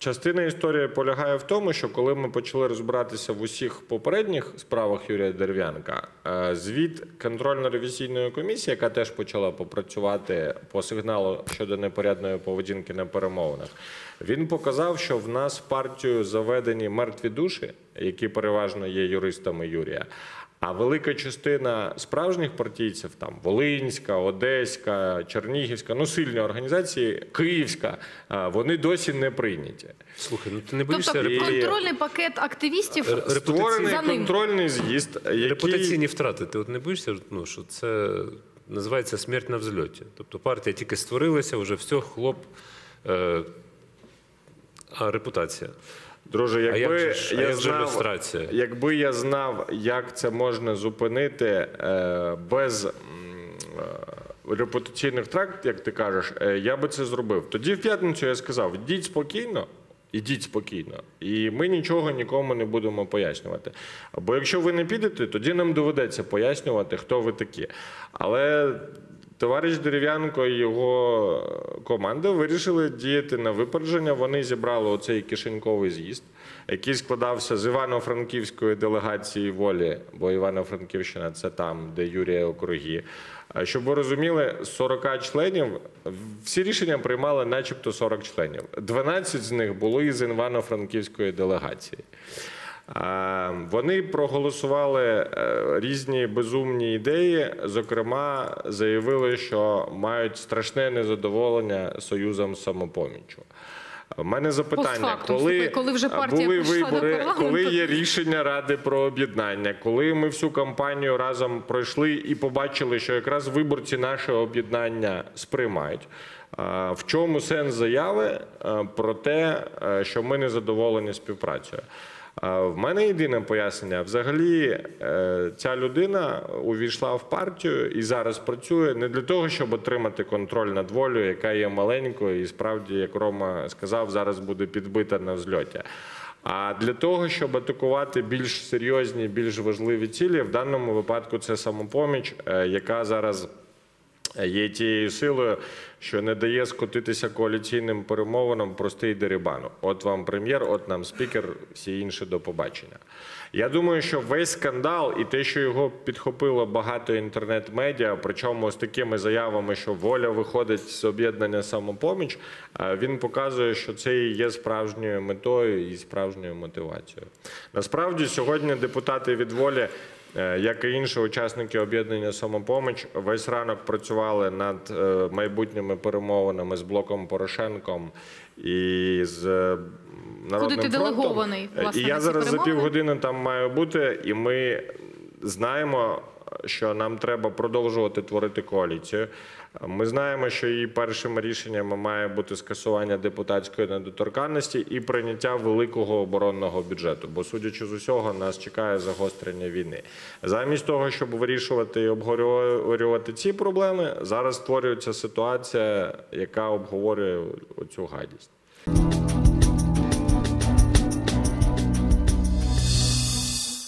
Частина історії полягає в тому, що коли ми почали розбиратися в усіх попередніх справах Юрія Дерев'янка, е, звіт контрольно-ревізійної комісії, яка теж почала попрацювати по сигналу щодо непорядної поведінки на перемовинах, він показав, що в нас партію заведені мертві душі, які переважно є юристами Юрія. А велика частина справжніх партійців, там Волинська, Одеська, Чернігівська, ну сильні організації, Київська, вони досі не прийняті. Слухай, ну ти не боїшся Тобто репу- контрольний пакет активістів Створений За ним. контрольний з'їзд, який репутаційні втрати. Ти от не боїшся, ну, що це називається смерть на взльоті. Тобто партія тільки створилася, вже все, хлоп. Е, а репутація. Друже, якби як же ж- а я як же знав, люстрація? якби я знав, як це можна зупинити е, без е, репутаційних тракт, як ти кажеш, е, я би це зробив. Тоді в п'ятницю я сказав: йдіть спокійно. Ідіть спокійно, і ми нічого нікому не будемо пояснювати. Бо якщо ви не підете, тоді нам доведеться пояснювати, хто ви такі. Але Товариш Дерев'янко і його команда вирішили діяти на випередження. Вони зібрали оцей кишеньковий з'їзд, який складався з Івано-Франківської делегації волі, бо Івано-Франківщина це там, де Юрія округи. А Щоб ви розуміли, з 40 членів всі рішення приймали, начебто 40 членів. 12 з них були із Івано-Франківської делегації. Вони проголосували е, різні безумні ідеї. Зокрема, заявили, що мають страшне незадоволення союзом самопоміччю. У мене запитання, коли, коли вже партія були вибори, коли є рішення Ради про об'єднання, коли ми всю кампанію разом пройшли і побачили, що якраз виборці наше об'єднання сприймають. В чому сенс заяви про те, що ми не задоволені співпрацею? В мене єдине пояснення: взагалі, е, ця людина увійшла в партію і зараз працює не для того, щоб отримати контроль над волею, яка є маленькою, і справді, як Рома сказав, зараз буде підбита на взльоті. А для того, щоб атакувати більш серйозні, більш важливі цілі, в даному випадку це самопоміч, е, яка зараз є тією силою, що не дає скотитися коаліційним перемовинам простий дерибан. От вам прем'єр, от нам спікер, всі інші до побачення. Я думаю, що весь скандал і те, що його підхопило багато інтернет-медіа, причому з такими заявами, що воля виходить з об'єднання самопоміч, е, він показує, що це і є справжньою метою і справжньою мотивацією. Насправді, сьогодні депутати від волі Як і інші учасники об'єднання самопоміч, весь ранок працювали над е, майбутніми перемовинами з блоком Порошенком і з е, народним ти фронтом. делегований, Е, власне, І я зараз за півгодини там маю бути, і ми знаємо, що нам треба продовжувати творити коаліцію. Ми знаємо, що її першими рішеннями має бути скасування депутатської недоторканності і прийняття великого оборонного бюджету. Бо, судячи з усього, нас чекає загострення війни. Замість того, щоб вирішувати і обговорювати ці проблеми, зараз створюється ситуація, яка обговорює оцю гадість.